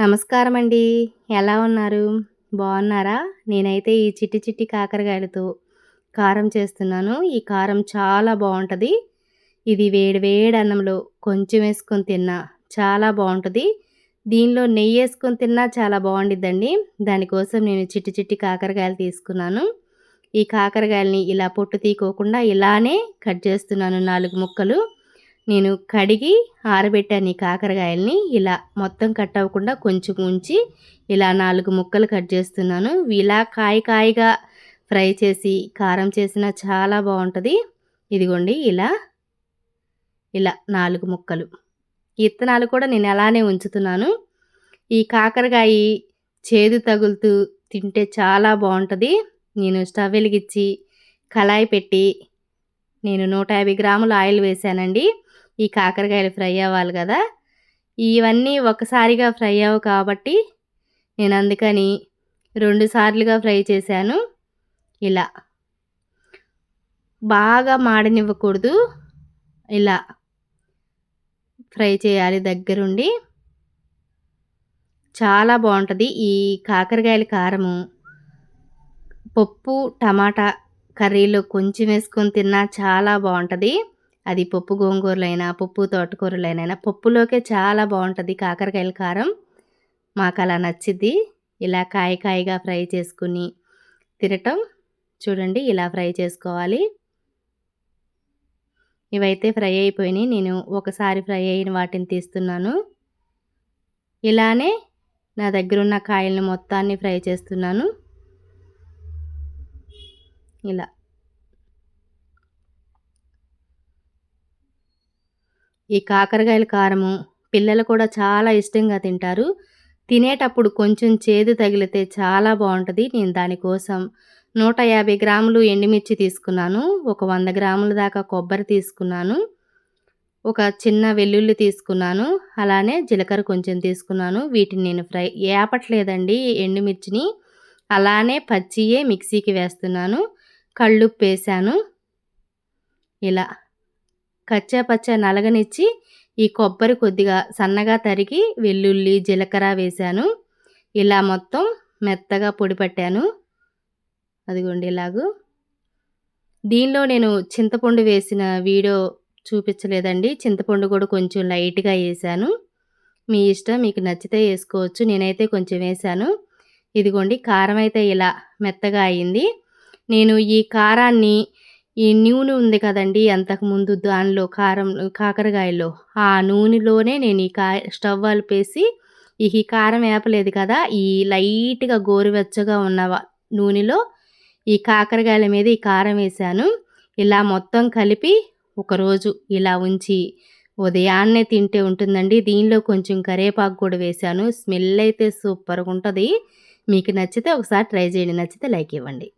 నమస్కారం అండి ఎలా ఉన్నారు? బాగున్నారా? నేనైతే ఈ చిట్టి చిట్టి కాకరకాయలతో కారం చేస్తున్నాను. ఈ కారం చాలా బాగుంటుంది. ఇది వేడి వేడి అన్నంలో కొంచెం వేసుకొని తిన్నా చాలా బాగుంటుంది. దీనిలో నెయ్యి వేసుకొని తిన్నా చాలా బాగుండిద్దండి. దానికోసం నేను చిట్టి చిట్టి కాకరకాయలు తీసుకున్నాను. ఈ కాకరకాయలని ఇలా పొట్టు తీకోకుండా ఇలానే కట్ చేస్తున్నాను నాలుగు ముక్కలు. నేను కడిగి ఆరబెట్టాను ఈ కాకరకాయల్ని. ఇలా మొత్తం కట్ అవ్వకుండా కొంచెం ఉంచి ఇలా నాలుగు ముక్కలు కట్ చేస్తున్నాను. ఇలా కాయ కాయగా ఫ్రై చేసి కారం చేసిన చాలా బాగుంటుంది. ఇదిగోండి ఇలా ఇలా నాలుగు ముక్కలు. ఇత్తనాలు కూడా నేను అలానే ఉంచుతున్నాను. ఈ కాకరకాయ చేదు తగులుతూ తింటే చాలా బాగుంటుంది. నేను స్టవ్ వెలిగించి కళాయి పెట్టి నేను నూట యాభై గ్రాముల ఆయిల్ వేసానండి ఈ కాకరకాయలు ఫ్రై అవ్వాలి కదా. ఇవన్నీ ఒకసారిగా ఫ్రై అవ్వవు కాబట్టి నేను అందుకని రెండు సార్లుగా ఫ్రై చేశాను. ఇలా. బాగా మాడనివ్వకూడదు. ఇలా. ఫ్రై చేయాలి దగ్గరుండి. చాలా బాగుంటుంది ఈ కాకరకాయల కారము. పప్పు టమాటా కర్రీలో కొంచెం వేసుకొని తిన్నా చాలా బాగుంటుంది. అది పప్పు గోంగూరలైనా పప్పు తోటకూరలైనా పప్పులోకే చాలా బాగుంటుంది కాకరకాయల కారం. మాకు అలా నచ్చిద్ది. ఇలా కాయ కాయగా ఫ్రై చేసుకుని తినటం. చూడండి ఇలా ఫ్రై చేసుకోవాలి. ఇవైతే ఫ్రై అయిపోయినాయి. నేను ఒకసారి ఫ్రై అయిన వాటిని తీస్తున్నాను. ఇలానే నా దగ్గర ఉన్న కాయల్ని మొత్తాన్ని ఫ్రై చేస్తున్నాను. ఇలా. ఈ కాకరకాయల కారము పిల్లలు కూడా చాలా ఇష్టంగా తింటారు. తినేటప్పుడు కొంచెం చేదు తగిలితే చాలా బాగుంటుంది. నేను దానికోసం నూట యాభై గ్రాములు ఎండుమిర్చి తీసుకున్నాను. ఒక వంద గ్రాముల దాకా కొబ్బరి తీసుకున్నాను. ఒక చిన్న వెల్లుల్లి తీసుకున్నాను. అలానే జీలకర్ర కొంచెం తీసుకున్నాను. వీటిని నేను ఫ్రై ఏపట్లేదండి ఎండుమిర్చిని. అలానే పచ్చియే మిక్సీకి వేస్తున్నాను. కళ్ళుప్పు వేసాను. ఇలా కచ్చాపచ్చ నలగనిచ్చి ఈ కొబ్బరి కొద్దిగా సన్నగా తరిగి వెల్లుల్లి జీలకర్ర వేశాను. ఇలా మొత్తం మెత్తగా పొడి పట్టాను. అదిగోండి ఇలాగూ. దీనిలో నేను చింతపండు వేసిన వీడియో చూపించలేదండి. చింతపండు కూడా కొంచెం లైట్గా వేసాను మీ ఇష్టం మీకు నచ్చితే వేసుకోవచ్చు. నేనైతే కొంచెం వేసాను ఇదిగోండి కారం అయితే ఇలా మెత్తగా అయింది. నేను ఈ కారాన్ని ఈ నూనె ఉంది కదండి అంతకుముందు దానిలో కారం కాకరకాయలో ఆ నూనెలోనే నేను ఈ కా స్టవ్ అలిపేసి ఈ కారం వేపలేదు కదా ఈ లైట్గా గోరువెచ్చగా ఉన్న నూనెలో ఈ కాకరకాయల మీద ఈ కారం వేసాను. ఇలా మొత్తం కలిపి ఒకరోజు ఇలా ఉంచి ఉదయాన్నే తింటే ఉంటుందండి. దీనిలో కొంచెం కరివేపాకు కూడా వేశాను స్మెల్ అయితే సూపర్గా ఉంటుంది. మీకు నచ్చితే ఒకసారి ట్రై చేయండి. నచ్చితే లైక్ ఇవ్వండి.